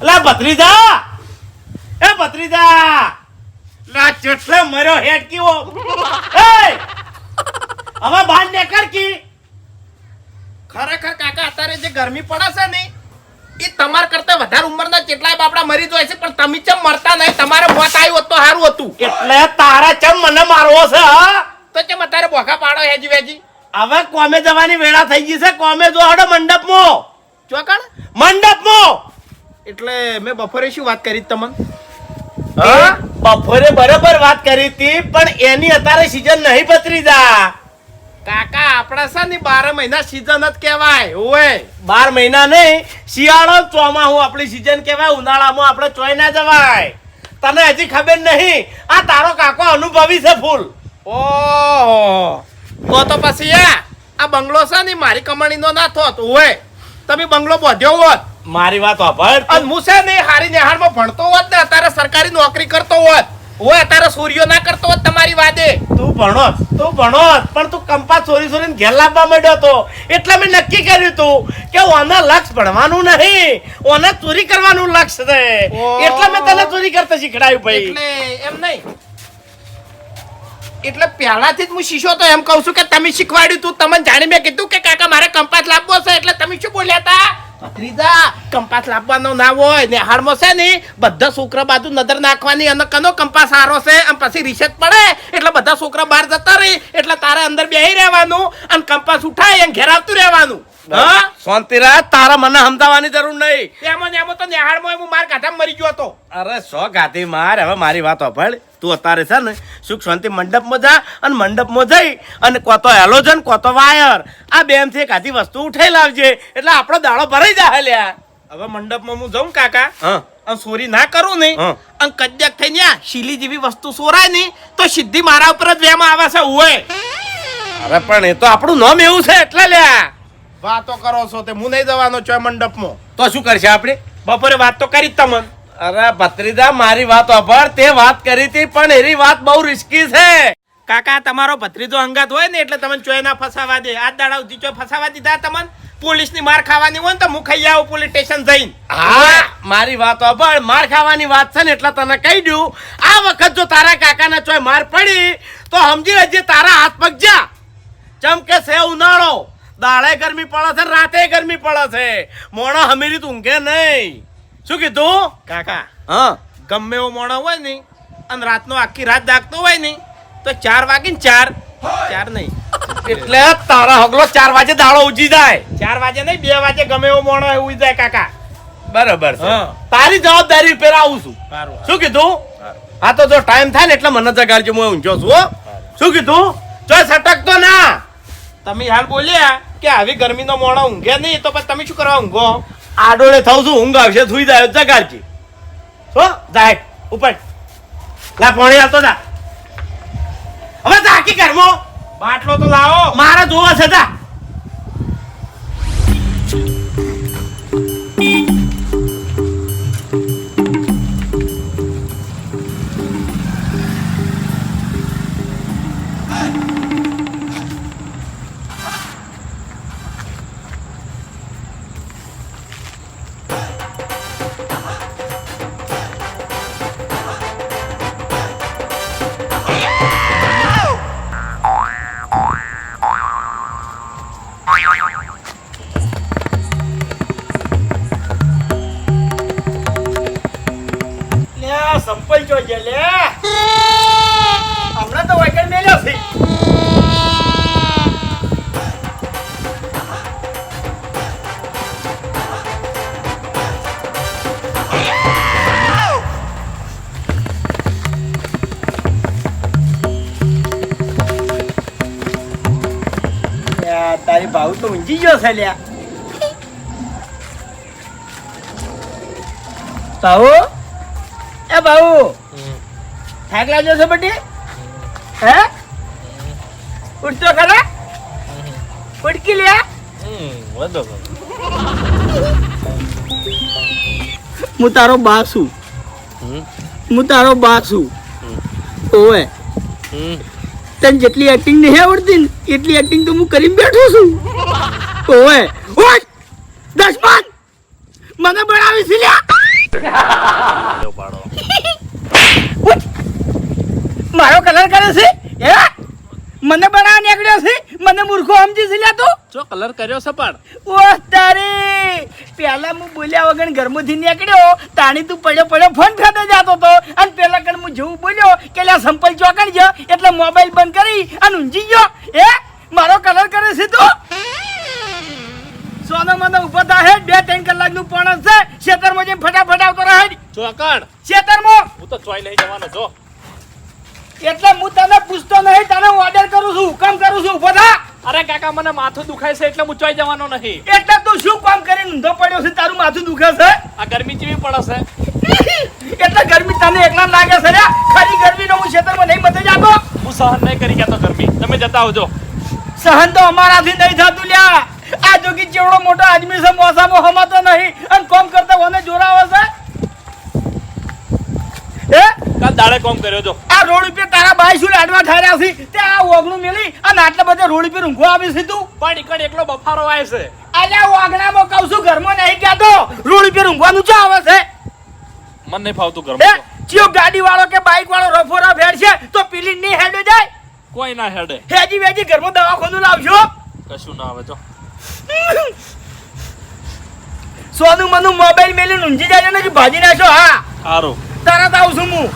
અલા ભત્રીજા! એ ભત્રીજા! લા ચેટલે મર્યો હેડ કીવો. એ હવે બહાર નીકળ કી. ખરેખર કાકા અત્યારે જે ગરમી પડે છે ને એ તમાર કરતા વધારે ઉંમરના કેટલાય બાપડા મરી જાય છે પણ તમે ચમ મરતા નહીં? તમારે મોત આવ્યું હોત તો સારું હતું. એટલે તારા ચમ મને મારવો છે હા? તો ચમ અત્યારે બોખા પાડો હેજી વેજી. હવે કોમે જવાની વેળા થઈ ગઈ છે કોમે જો હડો મંડપમાં. ચોકણ મંડપમાં. એટલે મેં બપોરે શું વાત કરી તમને? હા? બપોરે બરોબર વાત કરી હતી પણ એની અત્યારે સીઝન નહીં પતરી જા. કાકા આપણા છે ને બાર મહિના સીઝન જ કહેવાય ઓય બાર મહિના નહીં શિયાળો ચોમાહું આપણી સીઝન કહેવાય ઉનાળામાં આપણે ચોય ના જવાય. તને હજી ખબર નહીં આ તારો કાકો અનુભવી છે ફૂલ. ઓહો. તો તો પછી આ બંગલો છે ને મારી કમાણીનો ના થોત ઓય તમે બંગલો બોધ્યો હોત. મારી વાત વાપર. અને મુસે છે ને હારી નિહાળમાં ભણતો હોત ને અત્યારે સરકારી નોકરી કરતો હોત ઓય અત્યારે સૂર્યો ના કરતો હોત તમારી વાદે. તું ભણો તું ભણો પણ તું કંપા ચોરી ચોરીને ઘેર લાવવા માંડ્યો તો. એટલે મેં નક્કી કર્યું તું કે ઓના લક્ષ ભણવાનું નહીં ઓને ચોરી કરવાનું લક્ષ છે. એટલે મેં તને ચોરી કરતા શીખડાયું ભાઈ. એટલે એમ નહીં. એટલે પહેલાથી જ હું શીશો તો એમ કહું છું કે તમે શીખવાડ્યું તું. તમને જાણી મેં કીધું કે કાકા મારે કંપાસ લાવવો છે એટલે તમે શું બોલ્યા હતા? ભત્રીજા કંપાસ લાવવાનો ના હોય. ને હાડમાં છે ને, બધા છોકરા બાજુ નજર નાખવાની અને કનો કંપાસ સારો છે, અને પછી રિસેટ પડે. એટલે બધા છોકરા બહાર જતા રહી. એટલે તારે અંદર બેહી રહેવાનું અને કંપાસ ઉઠાય એમ ઘેર આવતું રહેવાનું. શાંતિ રાખ તારા મને સમજાવવાની જરૂર નહીં. એમાં ને એમાં તો નિહાળમાં હું માર કાઢા મરી ગયો હતો. અરે સો ગાતી માર હવે મારી વાત સાંભળ. તું અત્યારે છે ને સુખ શાંતિ મંડપમાં જા અને મંડપમાં જઈ અને કો તો હેલોજન કો તો વાયર. આ બેમથી કાધી વસ્તુ ઉઠાઈ લાવજે એટલે આપણો દાડો ભરાઈ જાય લ્યા. હવે મંડપમાં હું જાઉં કાકા હા. અને સોરી ના કરું ને હા. અને કદ્યક થઈ ને શીલી જેવી વસ્તુ સોરાય ને તો સીધી મારા ઉપર જ વેમ આવે છે હોય અરે પણ એ તો આપણું નામ એવું છે એટલે લ્યા. વાતો કરો છો તે હું નહીં જવાનો છો મંડપમાં. તો શું કરશે આપણે? બપોરે વાત તો કરી તમને. અરે ભત્રીજા મારી વાત સાંભળ તે વાત કરી હતી પણ એની વાત બહુ રિસ્કી છે. કાકા તમારો ભત્રીજો અંગાત હોય ને એટલે તમને ચોય ના ફસાવા દે. આ દાડા સુધી ચોય ફસાવા દીધા તમને. પોલીસની માર ખાવાની હોય ને તો હું ખાઈ આવું પોલીસ સ્ટેશન જઈને. હા મારી વાત સાંભળ માર ખાવાની વાત છે ને એટલે તને કહી દઉં આ વખત જો તારા કાકાને ચોય માર પડી તો સમજી લેજે તારા હાથ પગ જા ચમકે છે ઉનાળો. દાડે ગરમી પડે છે રાતે ગરમી પડે છે. મોણો હમીરી ઊંઘે નહીં. શું કીધું? કાકા હા. ગમે એવો મોણો હોય ને અને રાતનો આખી રાત જાગતો હોય ને તો ચાર વાગે ને ચાર. ચાર નહીં. એટલે તારા હગલો ચાર વાગે દાડો ઉજી જાય. ચાર વાગે નહીં બે વાગે ગમે એવો મોણો હોય ઉઈ જાય કાકા. બરાબર છે. તારી જવાબદારી ઉપર આવું છું શું કીધું? હા તો જો ટાઈમ થાય ને એટલે મને જગાડજો હું ઊંચો છું હો. શું કીધું? જો સટકતો ના. તમે હાલ બોલ્યા કે આવી ગરમીનો મોણો ઊંઘે નહીં તો પછી તમે શું કરવા ઊંઘો? આડોળે થઉં છું ઊંઘ આવશે સુઈ જાય જગાડજી. હો જાય ઉપર. લા પાણી આવતો જા. હવે તાકી ઘરમાં. બાટલો તો લાવો. મારા જોવા છે જા. તો ઊંઘી ગયો છે લ્યા ભાઉ એ ભાઉ થાક લાગ્યો છે બટી હે ઉઠતો ખરા ઉડકી લ્યા હું તારો બા છું હું તારો બા છું ઓવે તને જેટલી એક્ટિંગ નહીં આવડતી ને એટલી એક્ટિંગ તો હું કરીને બેઠો છું. ઓવે ઓય દસમાન મને બનાવી છે લ્યા મારો કલર કરે છે હે? મને બનાવ નીકળ્યો છે? મને મૂર્ખો સમજી છે લ્યા તું. જો કલર કર્યો છે પણ. ઓ તારે. પેલા હું બોલ્યા વગર ઘરમાંથી નીકળ્યો. તાણી તું પડ્યો પડ્યો ફોન ફેંદે જતો તો. અને પેલા કણ હું જેવું બોલ્યો કે લ્યા સંપલ ચોકડ જ એટલે મોબાઈલ બંધ કરી અને ઊંઝી ગયો. એ મારો કલર કરે છે તું? સોનો મને ઊભો થાય બે ત્રણ કલાકનું પણ છે. ખેતરમાં જઈને ફટાફટ આવતો રહે. ચોકડ ખેતરમાં હું તો ચોઈ નહીં જવાનો જો. એટલે હું તને પૂછતો નહીં તને ઓર્ડર કરું છું હુકમ કરું છું ઊભો થા. અરે કાકા મને માથું દુખાય છે એટલે હું ચોઈ જવાનો નહીં. એટલે તું શું કામ કરીને ઊંધો પડ્યો છે? તારું માથું દુખે છે? આ ગરમી જેવી પડે છે. એટલે ગરમી તને એકલા લાગે છે રે? ખરી ગરમી નો હું ક્ષેત્રમાં નહીં મતે જાતો હું સહન નહીં કરી ગયા તો ગરમી. તમે જતા આવજો. સહન તો અમારાથી નહીં થતું લ્યા. આ જોગી ચેવડો મોટો આદમી છે મોસામાં હમાતો નહીં. અને કોમ કરતા ઓને જોરાવે છે? હે કાલ દાડે કોમ કર્યો તો. આ રોડ ઉપર તારા બાઈ શું લાડવા ઠાર્યા છે? તે આ ઓગણું મેલી અને આટલા બધા રોડ ઉપર ઊંઘો આવી છે તું. પણ ઈકડ એકલો બફારો આવે છે. અલ્યા વાગણામાં કહું છું ઘરમાં નહીં કહેતો રોડ ઉપર ઊંઘવાનું ચા આવે છે? મને નહીં ફાવતું હે ગરમી ચિયો ગાડી વાળો કે બાઈક વાળો રફો રફ હેડ છે તો પીલી નહીં હેડે જાય? કોઈ ના હેડે. હેજી વેજી ઘરમાં દવાખાનું લાવજો. કશું ના આવે તો. સોનું મનું મોબાઈલ મેલી ઊંઝી જાય ને ભાજી નાખો હા. સારું તરત આવું છું હું.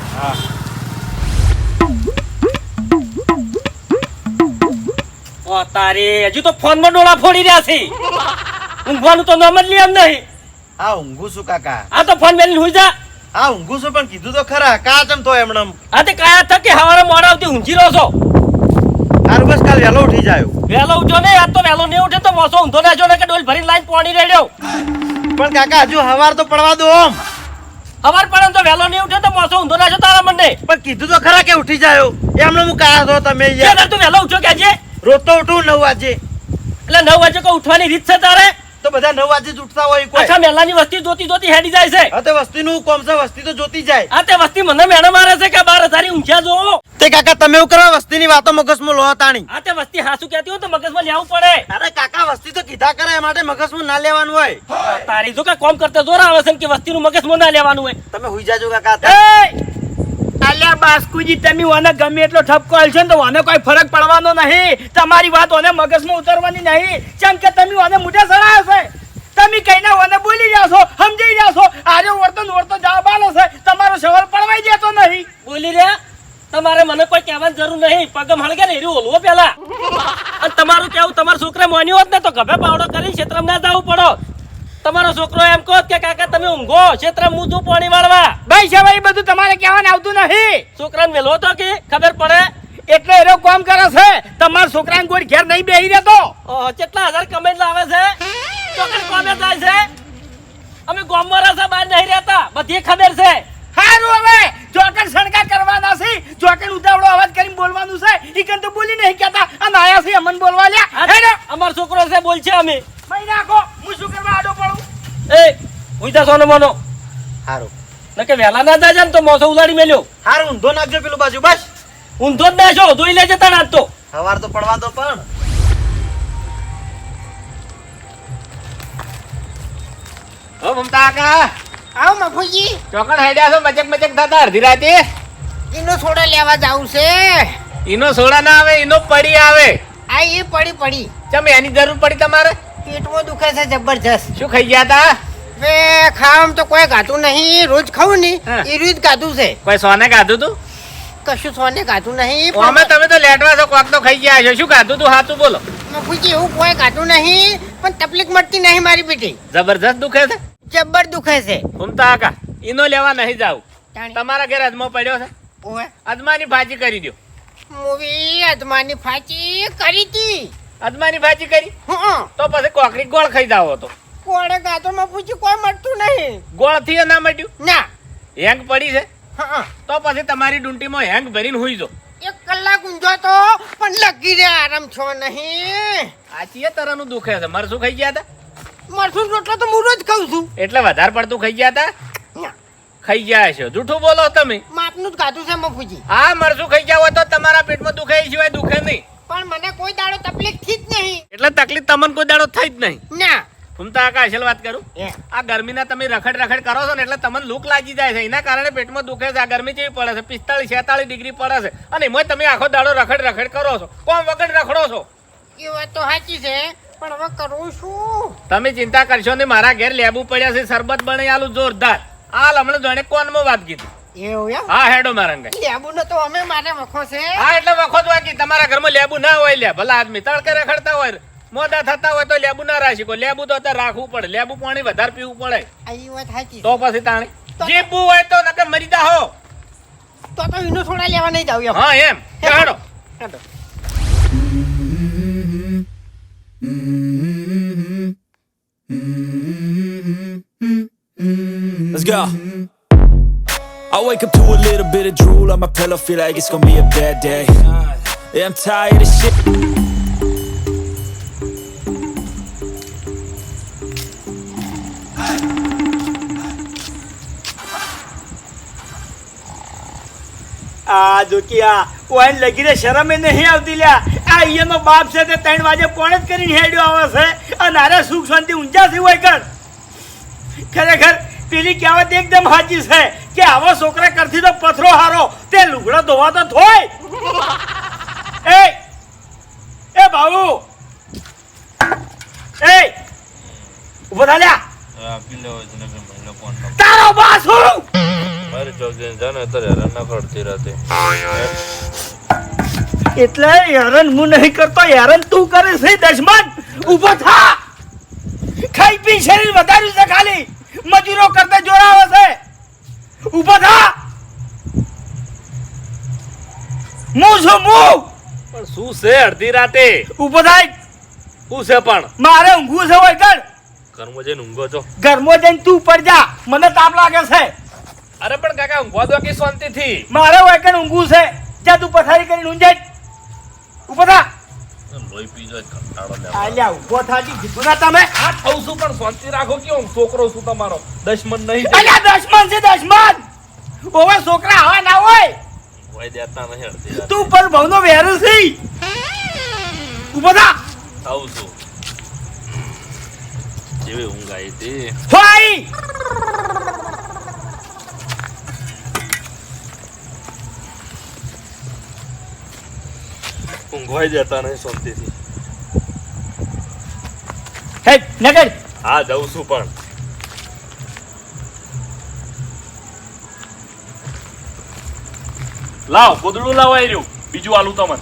ઓ તારે હજુ તો ફોનમાં ડોળા ફોડી રહ્યા છે. ઊંઘવાનું તો નામ જ લે એમ નહીં. આ ઊંઘું છું કાકા. આ તો ફોન મેલી હુઈ જા. આ ઊંઘું છું પણ કીધું તો ખરા. કા ચમ તો એમણે આ તે કાયા થકે હવારે મોડા આવતી ઊંઘી રહ્યો છો? તારું બસ કાલ વહેલો ઉઠી જાયો. વહેલો ઉઠો ને આ તો વહેલો નહીં ઉઠે તો મોસો ઊંધો ના જો ને કે ડોલ ભરીને લાઈન પાણી રેડ્યો. પણ કાકા હજુ હવાર તો પડવા દો ઓમ હવાર પણ તો વહેલો નહીં ઉઠે તો મોસો ઊંધો ના છો તારા મને પણ કીધું તો ખરા કે ઉઠી જાયો? એમને હું કાયા છો તમે યાર તું વહેલો ઉઠ્યો કે આજે? રોજ તો ઉઠું નવ વાગે. એટલે નવ વાગે કોઈ ઉઠવાની રીત છે તારે? તો બધા નવ વાગે જ ઉઠતા હોય કોઈ. આખા મેલાની વસ્તી જોતી જોતી હેડી જાય છે. હા તે વસ્તીનું કોમ છે વસ્તી તો જોતી જાય. આ તે વસ્તી મને મેડમ મારે છે કે બાર હજારી ઊંઘ્યા જો તે કાકા તમે એવું કરો વસ્તીની વાતો મગજમાં લો તાણી આ તે વસ્તી હાસુ કહેતી હોય તો મગજમાં લેવું પડે. અરે કાકા વસ્તી તો કીધા કરે એ માટે મગજમાં ના લેવાનું હોય. તારી જો કે કોમ કરતા જોર આવે છે વસ્તી કે વસ્તીનું મગજમાં ના લેવાનું હોય. તમે હુઈ જાજો કાકા. અલ્યા બાસ્કુજી તમે ઓને ગમે એટલો ઠપકો આલશો ને તો ઓને કોઈ ફરક પડવાનો નહીં. તમારી વાત ઓને મગજમાં ઉતરવાની નહીં. કેમ કે તમે ઓને મોઢે સડાયો છે. તમે કઈ ઓને બોલી છો સમજી છો. આજે વર્તન વર્તો જવાબ આલો છે. તમારો સવાલ પડવાઈ જતો નહીં. બોલી રહ્યા? તમારે મને કોઈ કહેવાની જરૂર નહીં. પગમ હળગે ને એરી ઓલવો પેલા અને તમારું કેવું તમારા છોકરા માન્યું હોત ને તો ગભે પાવડો કરીને ક્ષેત્રમાં ના જવું પડો. તમારો છોકરો એમ કહો કે કાકા તમે ઊંઘો ક્ષેત્ર હું પાણી વાળવા. ભાઈ સાહેબ એ બધું તમારે કહેવાનું આવતું નથી. છોકરાને મેલો તો કે ખબર પડે? એટલે એનો કામ કરે છે તમારા છોકરાને કોઈ ઘેર નહીં બેહી રહેતો. કેટલા હજાર કમેન્ટ લાવે છે? છોકરા કોમે જાય છે? અમે ગામમાં રહેતા બહાર નહીં રહેતા. બધી ખબર છે. હારું હવે જોકર સણકા કરવાના છે જોકર ઉતાવળો અવાજ કરીને બોલવાનું છે. ઈ કન તો બોલી નહીં કહેતા. અને આયા છે અમન બોલવા લ્યા. અમાર અમારો છોકરો છે બોલ છે અમે. મહિના નાખો હું શું કરવા આડો પડું હું સોનો મોનો. હારું. નકે વહેલા ના જાય ને તો મોસો ઉલાડી મેલ્યો. હારું ઊંધો નાખજો પેલું બાજુ બસ. ઊંધો જ ના છો ધોઈ લેજે તાણ આજ તો. હવાર તો પડવા દો પણ. ઓ મમતા કાકા. આવ મફુજી. ચોકડ હેડ્યા છો મચક મચક થતા અડધી રાતે? એનો સોડા લેવા જાવું છે. ઈનો સોડા ના આવે ઈનો પડી આવે. આ એ પડી પડી. ચમ એની જરૂર પડી તમારે? પેટમાં દુખે છે જબરજસ્ત. શું ખાઈ ગયા તા? હવે ખાવામાં તો કોઈ ગાતું નહીં રોજ ખાવું ને એ રોજ ગાતું છે. કોઈ સોને ગાતું તું? કશું સોને ગાતું નહીં અમે તમે તો લેટવા છો કોક તો ખાઈ ગયા છો શું ગાતું તું? હાથું બોલો. મફુજી એવું કોઈ ગાતું નહીં પણ તકલીફ મળતી નહીં મારી બેટી જબરજસ્ત દુખે છે? જબર દુખે છે. મમતા આકા ઈનો લેવા નહીં જાઉં. તાણી. તમારા ઘરે અજમો પડ્યો છે. અજમાની ભાજી કરી દો મૂવી અજમાની ભાજી કરી હતી અજમાની ભાજી કરી? હ તો પછી કોકરી ગોળ ખાઈ જાવ હતો કોણે ગાતો મફુજી કોઈ મળતું નહીં. ગોળથી ના મટ્યું ના. હેંગ પડી છે? તો પછી તમારી ડુંટીમાં હેંગ ભરીને હોઈ જો એક કલાક ઊંઝો તો પણ લગી રે આરામ છો નહીં. આ ચીએ તરહનું દુખે છે. મરસું ખાઈ ગયા હતા? મરસું રોટલો તો હું રોજ ખાઉં છું. એટલે વધારે પડતું ખાઈ ગયા હતા? ખાઈ ગયા છો જૂઠું બોલો તમે. માપનું જ ગાતું છે મફુજી હા મરસું ખાઈ ગયા હોય તો તમારા પેટમાં દુખે એ સિવાય દુખે નહીં. પણ મને કોઈ દાડો તકલીફ થઈ જ નહીં. એટલે તકલીફ તમને કોઈ દાડો થઈ જ નહીં. ના. ઘૂમતા કાશલ વાત કરું? આ ગરમીના તમે રખડ રખડ કરો છો ને એટલે તમને લૂક લાગી જાય છે. એના કારણે પેટમાં દુખે છે. આ ગરમી જેવી પડે છે. પિસ્તાળીસ છેતાળીસ ડિગ્રી પડે છે. અને એમાં તમે આખો દાડો રખડ રખડ કરો છો. કોમ વગર રખડો છો? એ વાત તો સાચી છે પણ હવે કરું શું? તમે ચિંતા કરશો ને મારા ઘેર લેબુ પડ્યા છે. શરબત બને આલું જોરદાર. હાલ હમણાં જાણે કોનમાં વાત કીધી. હા હેડો મારા લેબુ નો તો અમે મારે વખો છે. હા એટલે વખો જ વાગી તમારા ઘરમાં લેબુ ના હોય લે ભલા આદમી તડકે રખડતા હોય. મોડા થતા હોય તો લેબુ ના રાખી કો લેબુ તો અત્યારે રાખવું પડે લેબુ પાણી વધારે પીવું પડે આ વાત સાચી તો પછી તાણી જીભું હોય તો નકર મરી જા હો તો તો એનું છોડા લેવા નહીં જાવ હા એમ હાડો હેડો. Let's go. I wake up to a little bit of drool on my pillow, feel like it's gonna be a bad day. Yeah, I'm tired of shit. આ આ કોઈને લગીને શરમે નહીં આવતી લ્યા. આ અહીંયાનો બાપ છે તે ત્રણ વાગે પોણે જ કરીને હેડ્યો આવે છે. અને આરે સુખ શાંતિ ઊંચા થી હોય કર. ખરેખર પેલી કહેવત એકદમ સાચી છે કે આવો છોકરા કરતી તો પથરો હારો તે લુગડો ધોવા તો થોય. એ એ બાબુ. એ ઊભો થા લ્યા. તારો બાસ હું મારી ચોકીને જાને અત્યારે હેરાન ના કરતી રાતે એટલે હેરાન હું નહીં કરતો હેરાન તું કરે છે દશમન. ઊભો થા. ખાઈ પી શરીર વધાર્યું છે ખાલી. મજૂરો કરતા જોડાવે છે. ઊભો થા. હું છું હું. પણ શું છે અડધી રાતે? ઊભો થાય. શું છે પણ? મારે ઊંઘવું છે હોય કર ઘરમાં જઈને ઊંઘો છો? ઘરમાં જઈને તું ઉપર જા. મને તાપ લાગે છે. અરે પણ કાકા ઊંઘવા દો કે શાંતિથી? મારે હોય કર ઊંઘવું છે? જા તું પથારી કરીને ઊંઝાઈ ઊભો થા. લોહી પી જાય કંટાળો લે આલ્યા ઊભો થાજી કીધું તમે? આ થઉં છું પણ શાંતિ રાખો કે હું છોકરો છું તમારો. દશમન નહીં અલ્યા દશમન છે દશમન. ઓવે છોકરા હવા ના હોય. હોય દેતા નહીં અડધી તું પર ભવનો વેરું છે ઊભો થા. આવું છું. જેવી ઊંઘ આવી હતી. હોય. ઊંઘવાય જતા નહીં શાંતિથી. હે નગર હા જઉં છું પણ. લાવ ગોદડું લાવ આવી રહ્યું. બીજું આલું તમને.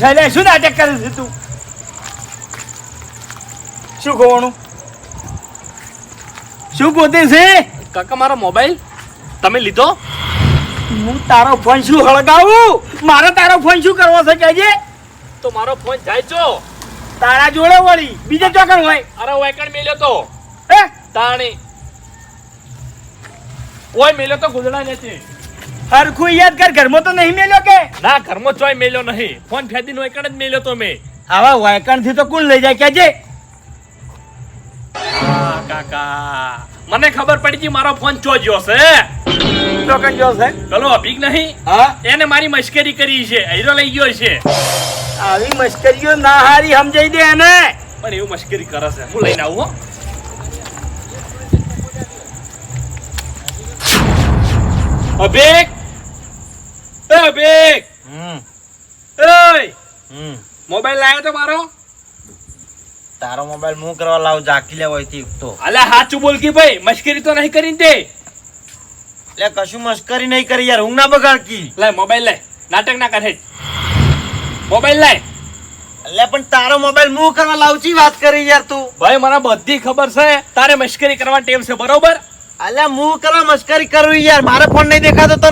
શું છે લે શું નાટક કરે છે તું? શું કહવાનું? શું ગોતે છે? કાકા મારો મોબાઈલ તમે લીધો? હું તારો ફોન શું હળગાવું? મારે તારો ફોન શું કરવો છે કહેજે? તો મારો ફોન જાય છો તારા જોડે વળી. બીજે ચોકણ હોય? અરે વેકણ મેલ્યો તો. હે? તાણી. ઓય મેલ્યો તો ગુજરાત નથી હરખું યાદ કર ઘરમાં તો નહીં મેલ્યો કે? ના ઘરમાં ચોય મેલ્યો નહીં. ફોન ફેદી નો એકણ જ મેલ્યો તો મેં. આવા વાયકણથી તો કોણ લઈ જાય કહેજે હા કાકા. મને ખબર પડી ગઈ મારો ફોન ચો ગયો છે. ચોકણ જો છે? પેલો અભિક નહીં. હા? એને મારી મશ્કરી કરી છે. હીરો લઈ ગયો છે. આવી મશ્કરીઓ ના હારી સમજાઈ દે એને. પણ એવું મશ્કરી કરે છે. હું લઈને આવું અભિક એય. મોબાઈલ લાવ્યો તો મારો. તારો મોબાઈલ હું કરવા લાવ? જાકી લેવો હતી તો. અલે હાચું બોલ કે ભાઈ મશ્કરી તો નહીં કરી તે લે કશું મશ્કરી નહીં કરી યાર હું ના બગાડ કી. લે મોબાઈલ લે. નાટક ના કરે મોબાઈલ લે. એટલે પણ તારો મોબાઈલ હું કરવા લાવચી વાત કરી યાર તું? ભાઈ મને બધી ખબર છે. તારે મશ્કરી કરવા ટેમ છે બરોબર? અલ્યા હું કરવા મશ્કરી કરું યાર? મારે ફોન નહીં દેખાતો તો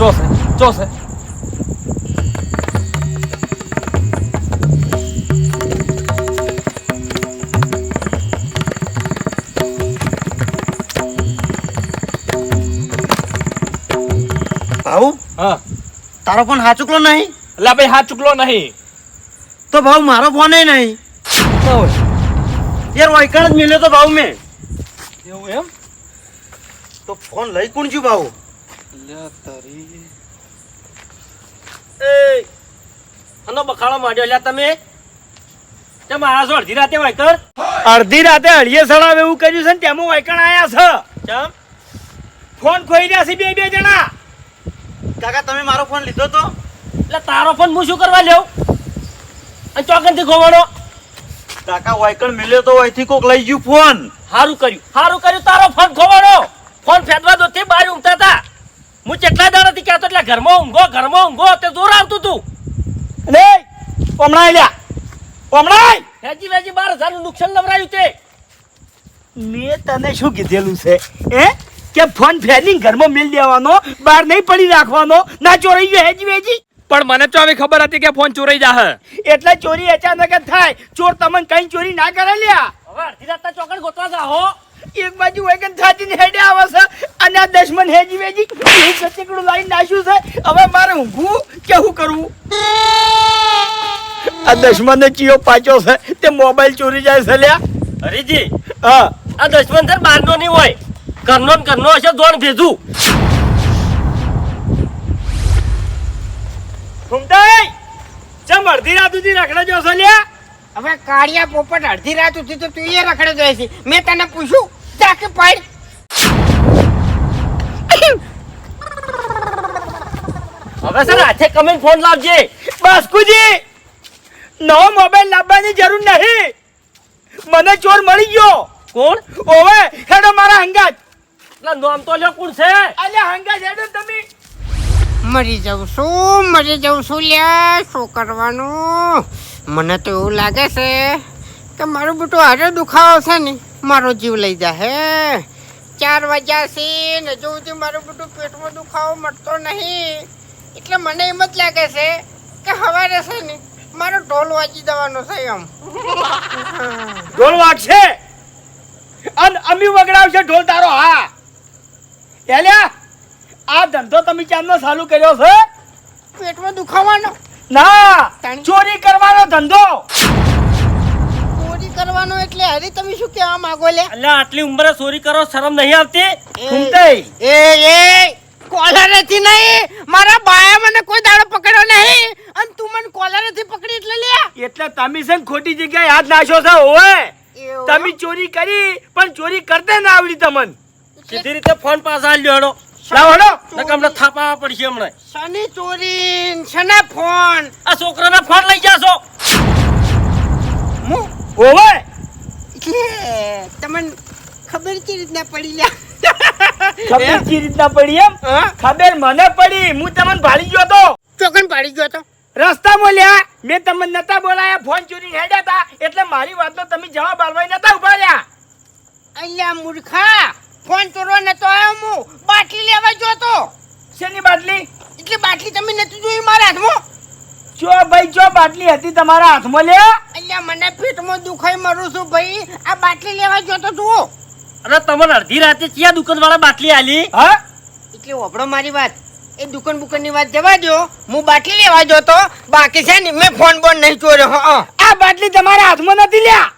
ચોસે ચોસે આવું હા. તારો ફોન હાચુકલો નહીં? એટલે ભાઈ હા ચૂકલો નહીં. તો ભાઉ મારો ફોન નહીં. યાર વાયકણ જ મિલ્યો તો ભાવ મેં. એવું એમ? તો ફોન લઈ કોણ છું ભાऊ એ આનો બખાડો માંડ્યો લ્યા તમે. તે મારા છો અડધી રાતે વાયકર અડધી રાતે હળીએ સળાવે એવું કર્યું છે ને તેમાં વાયકણ આયા છે. ચમ. ફોન ખોઈ રહ્યા છે બે બે જણા. કાકા તમે મારો ફોન લીધો તો? એટલે તારો ફોન હું શું કરવા લેવ અને ચોકનથી ખોવાડો કાકા વાયકણ મિલ્યો તો અહીંથી કોક લઈ ગયું ફોન. સારું કર્યું. સારું કર્યું તારો ફોન ખોવાડો ફોન ફેંદવા દો તે બહાર ઊંઘતા હતા. હું કેટલા દાડાથી કહેતો એટલે ઘરમાં ઊંઘો ઘરમાં ઊંઘો તે જોર આવતું તું. લે હમણાં લ્યા. હમણાં વેજી વેજી બાર હજારનું નુકસાન લવરાયું તે. મેં તને શું કીધેલું છે એ કે ફોન ફેનિંગ ઘરમાં મેલ દેવાનો બહાર નહીં પડી રાખવાનો. ના ચોરાઈ ગયો હેજી વેજી. પણ મને તો હવે ખબર હતી કે ફોન ચોરાઈ જાહે. એટલે ચોરી અચાનક જ થાય. ચોર તમને કઈ ચોરી ના કરે લ્યા. હવે અડધી રાતના ચોકડ ગોતવા જાહો. એક બાજુ વેગન થાતીને હેડે આવે છે અને આ દશમન હેજી વેજી. હું સચેકડું લાઈન નાખ્યું છે. હવે મારે ઊંઘવું કે શું કરવું? આ દશમન ચિયો પાછો છે. તે મોબાઈલ ચોરી જાય છે લ્યા. હરીજી હા. આ દશમન સર બહારનો નહીં હોય. ઘરનો ને ઘરનો હશે દોણ ભેજું. ઘૂમતાઈ ચમ અડધી રાત સુધી રખડે જો છો લ્યા? હવે કાળિયા પોપટ અડધી રાત ઉઠી તો તું એ રખડે જાય છે. મેં તને પૂછ્યું ચાકે પાડ. હવે સર હાથે કમેન્ટ ફોન લાવજે. બાસ્કુજી નવો મોબાઈલ લાવવાની જરૂર નહીં. મને ચોર મળી ગયો. કોણ? ઓવે હેડો મારા હંગાત. એટલે નામ તો લ્યો કોણ છે? અલ્યા હંગાજ હેડો તમે. મરી જાઉં છું મરી જાઉં છું લ્યા શું કરવાનું? મને તો એવું લાગે છે કે મારું બેટું હારે દુખાવો છે ને મારો જીવ લઈ જાહે. ચાર વાગ્યા છે ને હજુ સુધી મારું બેટું પેટમાં દુખાવો મળતો નહીં. એટલે મને એમ જ લાગે છે કે સવારે છે ને મારો ઢોલ વાજી દેવાનો છે એમ. ઢોલ વાગશે? અને અમી વગડાવશે ઢોલ તારો હા. એલ્યા આ ધંધો તમે ચાંદનો ચાલુ કર્યો છે? પેટમાં દુખાવાનો. ના. ચોરી કરવાનો ધંધો. ચોરી કરવાનો એટલે હરી તમે શું કહેવા માંગો લે? એટલે આટલી ઉંમરે ચોરી કરો શરમ નહીં આવતી? ઘૂમતાઈ એ એ કોલરેથી નહીં. મારા બાયા મને કોઈ દાડો પકડ્યો નહીં. અને તું મને કોલરેથી પકડી એટલે લે. એટલે તમે છે ખોટી જગ્યાએ હાથ નાખ્યો છો ઓય તમે ચોરી કરી પણ ચોરી કરતે ના આવડી તમને. સીધી રીતે ફોન પાછા લ્યો હેડો લાવો હેડો નકર હમણાં થાપાવા પડશે હમણાં. શની ચોરી શના ફોન? આ છોકરાના ફોન લઈ જાશો હું? ઓવે. એટલે તમને ખબર કે રીતના પડી લ્યા? ખબર કઈ રીતના પડી એમ? ખબર મને પડી. હું તમને ભાળી ગયો તો. ચોકન ભાળી ગયો તો. રસ્તા બોલ્યા મેં તમને નતા બોલાયા. ફોન ચોરી હેડ્યા હતા એટલે મારી વાતનો તમે જવાબ આલવાય નતા ઊભા રહ્યા. અલ્યા મૂર્ખા. ફોન ચોરવા નતો આવ્યો હું બાટલી લેવા જો તો. શેની બાટલી? એટલે બાટલી તમે નથી જોઈ મારા હાથમાં? જો ભાઈ ચો બાટલી હતી તમારા હાથમાં લે. અલ્યા મને પેટમાં દુખાઈ મરું છું ભાઈ. આ બાટલી લેવા જો તો જુઓ. અરે તમને અડધી રાતે ક્યાં દુકાન વાળા બાટલી આલી? હા? એટલે ઓભળો મારી વાત. એ દુકાન બુકાનની વાત જવા દો હું બાટલી લેવા જોતો તો. બાકી છે ને મેં ફોન બોન નહીં ચોર્યો. આ બાટલી તમારા હાથમાં નથી લ્યા.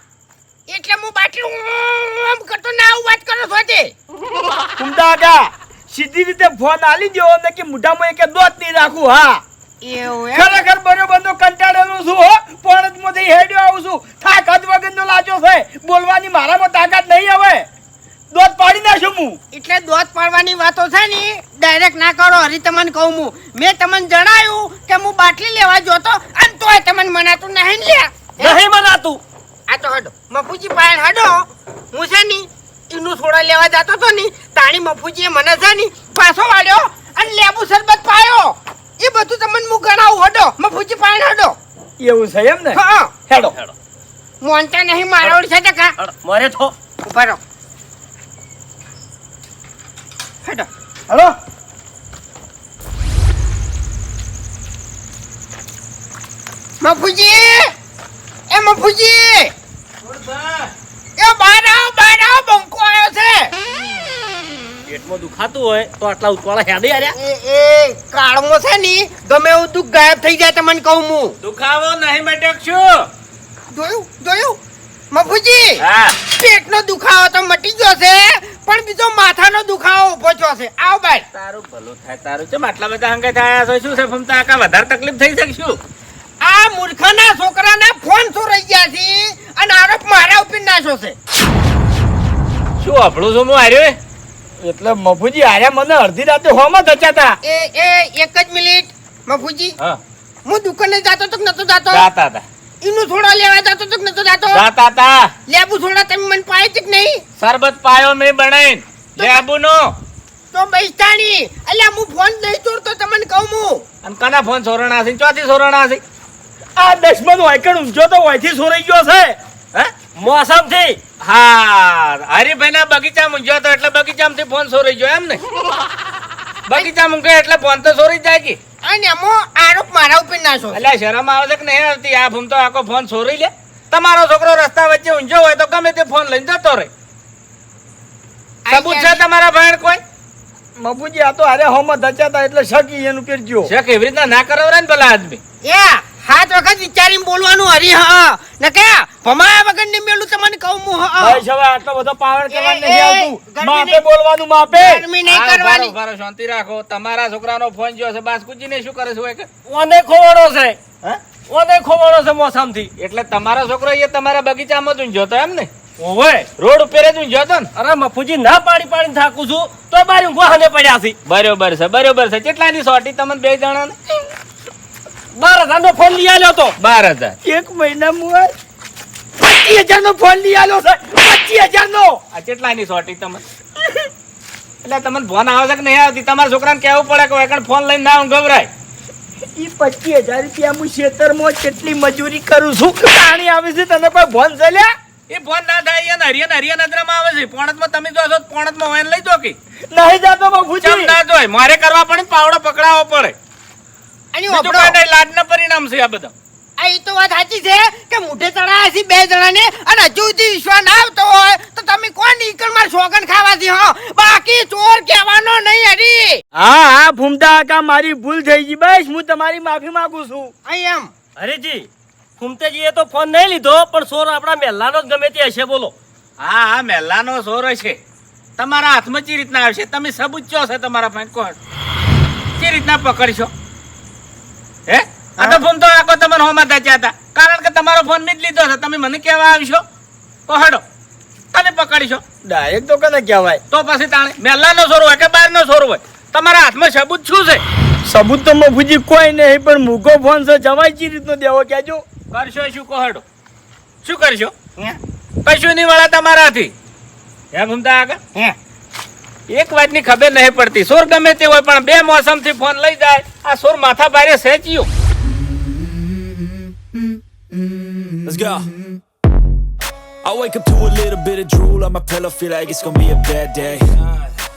એટલે હું બાટલી આમ કરતો ના આવું વાત કરો છો તે કુમતા કાકા સીધી રીતે ફોન આલી દો ને કે મોઢામાં એક દોત નહીં રાખું હા? ખરેખર બરોબર બંધો કંટાળેલો છું હો. પોણતમાંથી હેડ્યો આવું છું. થાક હદ વગરનો લાજો છે. બોલવાની મારામાં તાકાત નહીં હવે. દોત પાડી નાખું હું. એટલે દોત પાડવાની વાતો છે ને ડાયરેક્ટ ના કરો. હરી તમને કહું હું. મેં તમને જણાવ્યું કે હું બાટલી લેવા જોતો અને તોય તમને મનાતું નહીં લે નહીં મનાતું. આ તો હડો. મફુજી પાયણ હડો. હું છે ની એનું સોડા લેવા જતો તો ની તાણી મફુજીએ મને છે ની પાછો વાળ્યો અને લેબુ શરબત પાયો. એ બધું તમને હું ગણાવું હડો. મફુજી પાયણ હડો. એવું છે એમ ને? હા હેડો. મોનતા નહીં મારા છે ટકા. હેડો, મારે તો ઊભા રહો. હેડો. હલો? મફુજી! એ મફુજી! એ બહાર આવો બહાર આવો બંકો આવ્યો છે. પેટમાં દુખાતું હોય તો આટલા ઉતવાળા હેડે આર્યા એ એ કાળમાં છે ને ગમે એવું દુઃખ ગાયબ થઈ જાય તમને કહું હું. દુખાવો નહીં મટકશું. જોયું જોયું? મફુજી હા. પેટનો દુખાવો તો મટી ગયો છે પણ બીજો માથાનો દુખાવો ઊભો થયો છે. આવ ભાઈ તારું ભલું થાય તારું. ચમ આટલા બધા હંગે થયા છો? શું છે ફમતા આકા વધારે તકલીફ થઈ શકશું? આ મૂર્ખના છોકરાના ફોન ચોરાઈ ગયા છે? અને આરોપ મારા ઉપર નાખ્યો છે. શું આપણો સોનું આર્યો હાર્યો એટલે મફુજી આર્યા મને અડધી રાતે હોમાં ધચાતા. એ એ એક જ મિનિટ. મફુજી હા. હું દુકાને જાતો તો નતો જાતો? જાતા હતા. ઇનું થોડા લેવા જાતો તો નતો જાતો? જાતા હતા. લેબુ થોડા તમે મને પાય કે નહીં. સરબત પાયો મેં બણાઈ લેબુ નો તો બૈસ્તાણી. અલ્યા હું ફોન નહીં ચોરતો તમને કહું હું. અને કના ફોન સોરણા છે? ચોથી સોરણા છે? આ દશમન વાયકણ ઊંચો તો વાયથી સોરાઈ ગયો છે. હે? મોસમથી? હા હરીભાઈ ના બગીચા મૂંઝ્યો તો એટલે બગીચામાંથી ફોન સોરાઈ ગયો એમ ને બગીચા મૂકે એટલે ફોન તો સોરી જાય કે. અને એમાં આરોપ મારા ઉપર નાખ્યો છે. એટલે શરમ આવે છે કે નહીં આવતી? આ ભૂમ તો આખો ફોન સોરી લે. તમારો છોકરો રસ્તા વચ્ચે ઊંઝો હોય તો ગમે તે ફોન લઈને જતો રહે. સબૂત છે તમારા ભાઈ કોઈ? મબુજી આ તો અરે હોમાં ધચાતા એટલે શકી એનું પેરજો છે કેવી રીતના ના કરાવરા ને પેલા આદમી. યા! હાથ વખત વિચારીને બોલવાનું હરી હા. ને કે ભમાયા વગર ને મેલું તમને કહું હું હા. ભાઈ હવે આટલો બધો પાવર કેવા નહીં આવતું. માપે બોલવાનું માપે ગરમી નહીં કરવાની. ઊભા શાંતિ રાખો. તમારા છોકરાનો ફોન જો છે બાસ્કુજી ને શું કરે છે કે ઓને ખોવાડો છે. હે? ઓને ખોવાડો છે મોસમથી. એટલે તમારો છોકરો એ તમારા બગીચામાં જ જોતો એમ ને? ઓવે રોડ ઉપર જ ઊંઝો તો ને? અરે મફુજી ના પાડી પાડીને થાકું છું તો બારી ઊંઘવા હને પડ્યા છે. બરોબર છે બરોબર છે. કેટલાની સોટી? તમને બે જણા ને બાર હજારનો ફોન લઈ આવ્યો તો. બાર હજાર એક મહિના મુઆ પચીસ હજાર નો ફોન લઈ આલો છે. પચીસ હજાર નો આ કેટલાની સોટી તમે એટલે તમને ફોન આવે છે કે નહીં આવતી? તમારા છોકરાને કહેવું પડે કે એકણ ફોન લઈને ના ગભરાય. ઈ પચીસ હજાર રૂપિયા હું ખેતરમાં કેટલી મજૂરી કરું છું? પાણી આવે છે તને કોઈ ભોન ચાલ્યા? એ ફોન ના થાય એને હરિયન હરિયન નજરમાં આવે છે. પોણતમાં તમે જો છો પોણતમાં લઈ દો કે. નહીં જાતો બાપુજી. ના જોય? મારે કરવા પડે પાવડો પકડાવો પડે. અને બીજું વાપરો. નહીં લાડના પરિણામ છે આ બધા. આ એ તો વાત સાચી છે કે મુઠે ચડાયા છે બે જણાને અને હજુ સુધી વિશ્વાસ ના આવતો હોય તો તમે કોણ નીકળ માર સોગન ખાવાથી હો? બાકી ચોર કહેવાનો નહીં હરી હા હા ભૂમતા કાકા મારી ભૂલ થઈ ગઈ. બસ હું તમારી માફી માંગુ છું. અહીં એમ. હરીજી ફૂમતેજીએ તો ફોન નહીં લીધો પણ સોર આપણા મહેલાનો જ ગમે તે હશે બોલો. હા હા મહેલાનો સોર છે તમારા હાથમાં ચી રીતના આવશે? તમે સબૂત ચો છે તમારા પાસે? કોણ? ચી રીતના પકડશો? હે? આ તો ફોન તો આખો તમને હોમાં દાચ્યા હતા કારણ કે તમારો ફોન નહીં જ લીધો છે તમે મને કહેવા આવશો? પહોડો તમે પકડીશો. ડાયરેક્ટ તો કને કહેવાય. તો પછી તાણે મહેલાનો સોરો હોય કે બહારનો સોરો હોય તમારા હાથમાં સબૂત શું છે? સબૂત તો મફુજી કોઈ નહીં પણ મૂકો ફોન છે જવાય ચી રીતનો દેવો કહેજો. કરશો શું કોહડો શું કરશો? કશું નહીં વાળા તમારાથી. હે ઘૂમતા આગળ? હે? એક વાતની ખબર નહીં પડતી સોર ગમે તે હોય પણ બે મોસમથી ફોન લઈ જાય આ સોર માથા બારે સેચ્યું Let's go. I wake up to a little bit of drool on my pillow, feel like it's gonna be a bad day.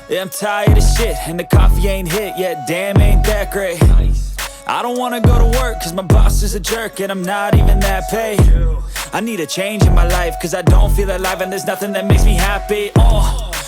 Yeah, I'm tired of shit, and the coffee ain't hit yet. Damn, ain't that great. I don't wanna go to work, cause my boss is a jerk, and I'm not even that paid. I need a change in my life, cause I don't feel alive, and there's nothing that makes me happy. Oh.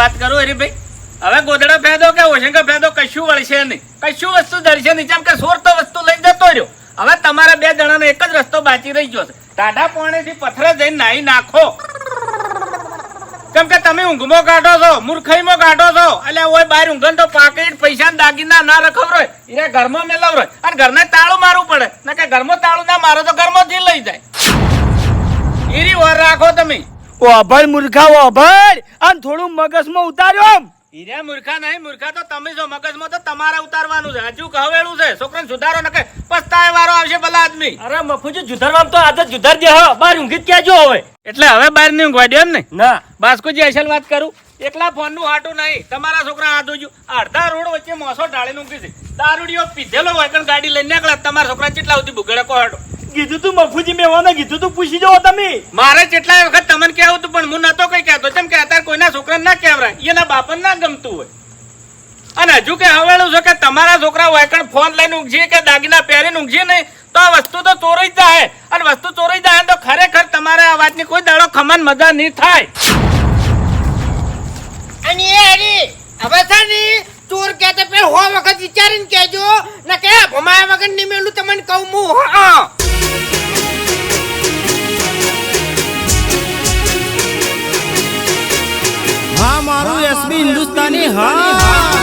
વાત કરું હરીભાઈ હવે ગોદડો ફેદો કે ઓશંકા ફેદો કશું વળશે નહીં. કશું વસ્તુ ધરશે નહીં. જેમ કે સોર તો વસ્તુ લઈ જતો રહ્યો. હવે તમારા બે જણાનો એક જ રસ્તો બાકી રહી ગયો છે. ટાઢા પોણેથી પથરે જઈને નાહી નાખો. કેમ કે તમે ઊંઘમાં કાઢો છો, મૂર્ખાઈમાં કાઢો છો. એટલે ઓય બહાર ઊંઘન તો પાકીટ પૈસા દાગીના ના રખવરો એને ઘરમાં મેળવરો અને ઘરને તાળું મારવું પડે. ના કે ઘરમાં તાળું ના મારો તો ઘરમાં જ લઈ જાય. ઈરી વાર રાખો તમે. ઓભળ મૂર્ખા ઓભળ અને થોડું મગજમાં ઉતાર્યો એમ હીરા મૂર્ખા નહીં મૂર્ખા તો તમે છો મગજમાં તો તમારે ઉતારવાનું છે. હજુ કહેલું છે. છોકરાને સુધારો નકે પસ્તાય વારો આવશે ભલા આદમી. અરે મફુજી જુધારવામાં તો આદત જુધાર દે હો. બાર ઊંઘી ક્યાં જો હોય? એટલે હવે બહાર નહીં ઊંઘવા દ્યો ને? ના. બાસ્કુજી અસલ વાત કરું. એકલા ફોનનું હાટું નહીં. તમારા છોકરા હાથ જોયું અડધા રોડ વચ્ચે મોસો ઢાળી ઊંઘી છે. દારૂડીઓ પીધેલો હોય પણ ગાડી લઈને નીકળ્યા તમારા છોકરા કેટલા સુધી બુગડે કો હાટો? કીધું તું મફુજી મેં ઓને કીધું તું પૂછી જવો તમે. મારે કેટલા વખત તમને કહેવું હતું પણ હું નતો કઈ કહેતો. તેમ કે અત્યારે કોઈના છોકરાને ના કહેવરાય. એના બાપને ના ગમતું હોય. અને હજુ કે હવેલું છે કે તમારા છોકરા વાયકણ ફોન લઈને ઊંઘીએ કે દાગીના પહેરીને ઊંઘીએ નહીં તો આ વસ્તુ તો ચોરી જાય. અને વસ્તુ ચોરી જાય તો ખરેખર તમારે આ વાતની કોઈ દાડો ખમન મજા નહીં થાય. અને એ હવે છે ચોર કે તે પેલા હો વખત વિચારીને કહેજો. ને કે ભમાયા વગર નિમેલું તમને કહું હું, હા. હા, મારું એસબી હિન્દુસ્તાની, હા.